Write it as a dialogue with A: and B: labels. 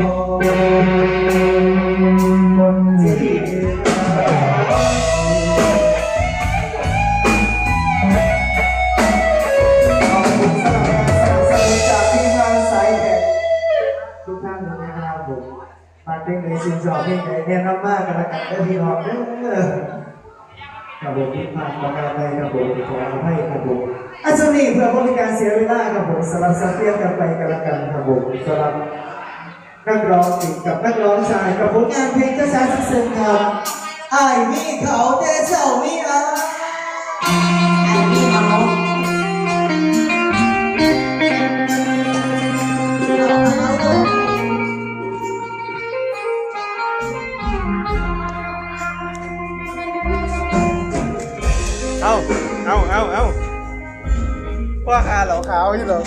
A: ทุกท่านเลยนะครับผมมาเพลงไหนสิ่งสอบเพลงไหนแนะนำมากกันละกันได้พี่น้องเด้อครับผมที่ผ่านประการใดครับผมขออภัยครับผมอันนี้เพื่อบริการเสียเวลาครับผมสลับสับเปลี่ยนกันไปกันละกันครับผมสำหรับ นักร้องหญิงกับนักร้องชายกับผลงานเพลงกระชายซึ้งๆครับไอ้มีเขาแต่เจ้ามีอาไอ้มีเขา
B: เอาเอาเอาเอาว่าขาเหลาขาวอยู่เหรอ